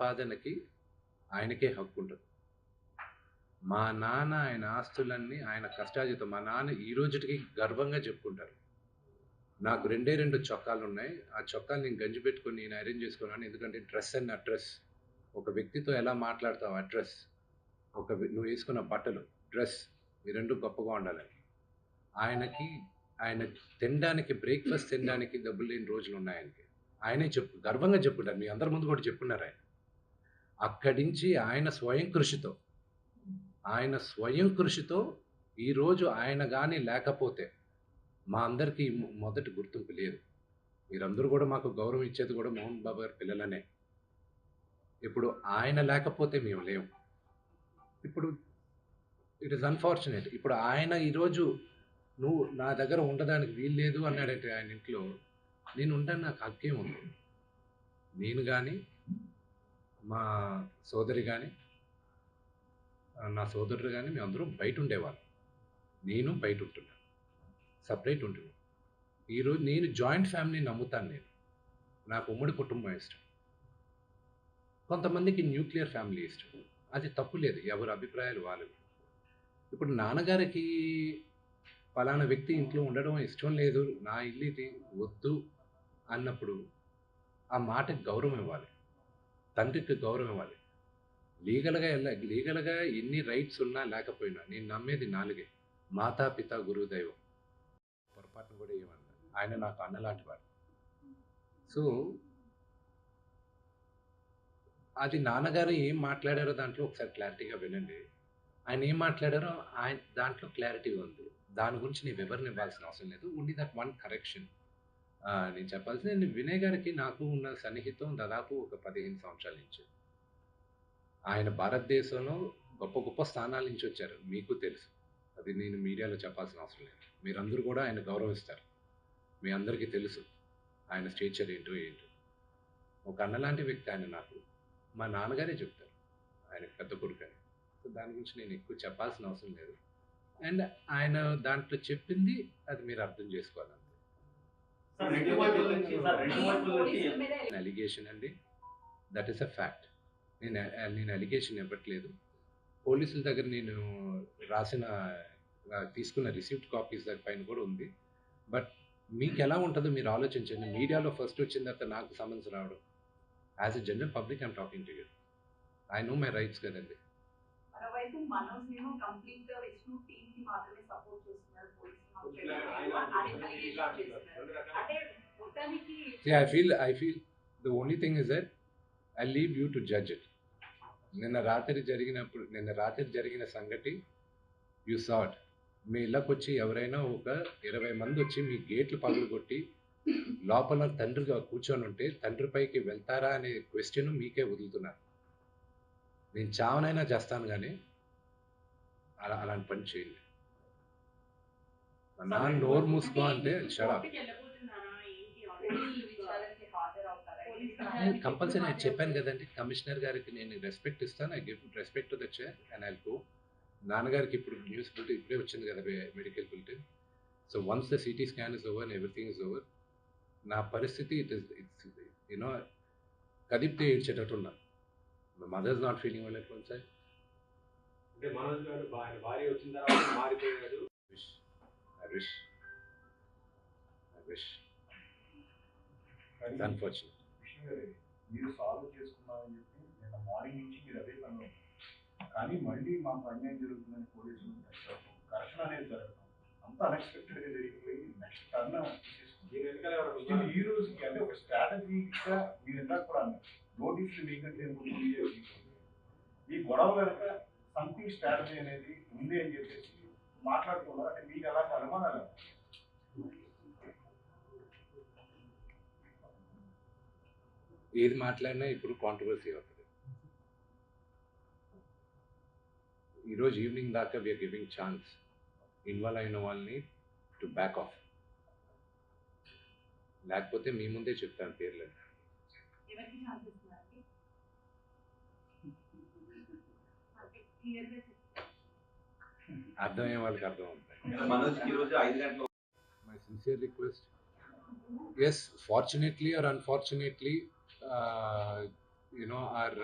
సంపాదనకి ఆయనకే హక్కు ఉంటుంది మా నాన్న ఆయన ఆస్తులన్నీ ఆయన కష్టాజితం మా నాన్న ఈ రోజుకి గర్వంగా చెప్పుకుంటారు. నాకు రెండే రెండు చొక్కాలు ఉన్నాయి ఆ చొక్కాలు నేను గంజి పెట్టుకొని నేను అరేంజ్ చేసుకున్నాను. ఎందుకంటే డ్రెస్ అండ్ అడ్రస్. ఒక వ్యక్తితో ఎలా మాట్లాడతావు అడ్రస్? ఒక నువ్వు వేసుకున్న బట్టలు డ్రెస్ ఈ రెండు గొప్పగా ఉండాలని ఆయనకి ఆయన తినడానికి బ్రేక్ఫాస్ట్ తినడానికి డబ్బులు లేని రోజులు ఉన్నాయి ఆయనకి. ఆయనే చెప్పు గర్వంగా చెప్పుకుంటారు. మీ అందరి ముందు కూడా చెప్పున్నారు ఆయన. అక్కడి నుంచి ఆయన స్వయం కృషితో ఆయన స్వయం కృషితో ఈరోజు ఆయన కానీ లేకపోతే మా అందరికీ మొదటి గుర్తింపు లేదు. మీరందరూ కూడా మాకు గౌరవం ఇచ్చేది కూడా మోహన్ బాబు గారి పిల్లలనే. ఇప్పుడు ఆయన లేకపోతే మేము లేము. ఇప్పుడు ఇట్ ఇస్ అన్ఫార్చునేట్ ఇప్పుడు ఆయన ఈరోజు నువ్వు నా దగ్గర ఉండడానికి వీలు లేదు అన్నాడంటే ఆయన ఇంట్లో నేను ఉంటాను నాకు హక్కేం ఉంది. నేను కానీ మా సోదరి కానీ నా సోదరుడు కానీ మేము బయట ఉండేవాళ్ళం నేను బయట ఉంటున్నాను సపరేట్ ఉంటున్నాను ఈరోజు నేను జాయింట్ ఫ్యామిలీ నమ్ముతాను నేను. నాకు ఉమ్మడి కుటుంబం ఇష్టం. కొంతమందికి న్యూక్లియర్ ఫ్యామిలీ ఇష్టం. అది తప్పు లేదు. ఎవరి అభిప్రాయాలు వాళ్ళు. ఇప్పుడు నాన్నగారికి ఫలానా వ్యక్తి ఇంట్లో ఉండడం ఇష్టం లేదు. నా ఇల్లు ఇది వద్దు అన్నప్పుడు ఆ మాటకి గౌరవం ఇవ్వాలి. తండ్రికి గౌరవం ఇవ్వాలి లీగల్గా వెళ్ళ లీగల్గా ఎన్ని రైట్స్ ఉన్నా లేకపోయినా నేను నమ్మేది నాలుగే. మాతా పిత గురువు దైవం పొరపాటును కూడా ఏమన్నా. ఆయన నాకు అన్నలాంటి వాడు. సో అది నాన్నగారు ఏం మాట్లాడారో దాంట్లో ఒకసారి క్లారిటీగా వినండి. ఆయన ఏం మాట్లాడారో ఆయన దాంట్లో క్లారిటీ ఉంది. దాని గురించి నేను వివరణ ఇవ్వాల్సిన అవసరం లేదు. ఓన్లీ దట్ వన్ కరెక్షన్ నేను చెప్పాల్సింది నేను వినయ్ గారికి నాకు ఉన్న సన్నిహితం దాదాపు ఒక పదిహేను సంవత్సరాల నుంచి. ఆయన భారతదేశంలో గొప్ప గొప్ప స్థానాల నుంచి వచ్చారు మీకు తెలుసు. అది నేను మీడియాలో చెప్పాల్సిన అవసరం లేదు. మీరందరూ కూడా ఆయన గౌరవిస్తారు. మీ అందరికీ తెలుసు ఆయన స్టేచర్ ఏంటో ఏంటో. ఒక అన్నలాంటి వ్యక్తి ఆయన నాకు. మా నాన్నగారే చెప్తారు. ఆయన పెద్ద కొడుకు అని. సో దాని గురించి నేను ఎక్కువ చెప్పాల్సిన అవసరం లేదు. అండ్ ఆయన దాంట్లో చెప్పింది అది మీరు అర్థం చేసుకోవాలి అలిగేషన్ అండి. దట్ ఈస్ అ ఫ్యాక్ట్ నేను నేను అలిగేషన్ ఇవ్వట్లేదు. పోలీసుల దగ్గర నేను రాసిన తీసుకున్న రిసీప్ట్ కాపీస్ దగ్గర పైన కూడా ఉంది. బట్ మీకు ఎలా ఉంటుందో మీరు ఆలోచించండి. మీడియాలో ఫస్ట్ వచ్చిన తర్వాత నాకు సమన్స్ రావడం. As a general public I'm talking to you I know my rights కదండి. మరోవైపు మనోజ్ ఏమో కంప్లీట్గా విష్ణు టీమ్కి మాత్రమే సపోర్ట్ చేస్తున్నారు. పోలీసులు అంటే మొత్తానికి See, I feel, I feel the only thing is that I leave you to judge it. నిన్న రాత్రి జరిగినప్పుడు నిన్న రాత్రి జరిగిన సంగతి యు సాట్ మీ ఇళ్ళకి వచ్చి ఎవరైనా ఒక ఇరవై మంది వచ్చి మీ గేట్లు పగలు కొట్టి లోపల తండ్రిగా కూర్చొని ఉంటే తండ్రి పైకి వెళ్తారా అనే క్వశ్చన్ మీకే వదులుతున్నారు. నేను చావనైనా చేస్తాను కానీ అలా అలాంటి పని చేయండి నాన్న నోరు మూసుకో అంటే షడా కంపల్సరీ నేను చెప్పాను కదండి కమిషనర్ గారికి నేను రెస్పెక్ట్ ఇస్తాను I give respect to the chair and I go. నాన్నగారికి ఇప్పుడు న్యూస్ బులెటిన్ ఇప్పుడే వచ్చింది కదా medical bulletin. So once the C T scan is over everything is over నా పరిస్థితి it is it's you know కదిపితే ఏడ్చేటట్టు ఉన్నా mother's not feeling well at one side అంటే మనోజ్ గారు భార్య వచ్చిన తర్వాత మారిపోయాడు. Wish I wish I wish unfortunate మీరు సాల్వ్ చేసుకున్నామని చెప్పి నిన్న మార్నింగ్ నుంచి మీరు అదే పనిలో. కానీ మళ్ళీ మాకు అన్యాయం జరుగుతుందని పోలీసులు ఘర్షణ అనేది జరగడం అంత అన్ఎక్స్పెక్టెడ్గా జరిగిపోయి నెక్స్ట్ టర్న్ ఈ రోజుకి అంటే ఒక స్ట్రాటజీక్గా మీరు ఇందాక కూడా నోటీసులు తీసుకోండి. ఈ గొడవ వెనక సంథింగ్ స్ట్రాటజీ అనేది ఉంది అని చెప్పేసి మాట్లాడుతున్నారు అంటే మీకు అలాంటి అనుమానాలు ఏది మాట్లాడినా ఇప్పుడు కాంట్రవర్సీ అవుతుంది. ఈరోజు ఈవినింగ్ దాకా వీఆర్ గివింగ్ ఛాన్స్ ఇన్వాల్వ్ అయిన వాళ్ళని టు బ్యాక్ ఆఫ్ లేకపోతే మీ ముందే చెప్తాను పేర్లు అర్థమయ్యే వాళ్ళకి అర్థం అవుతాయి మనోజ్ ఈ రోజు ఐదు గంటల my sincere request as fortunately or unfortunately you know or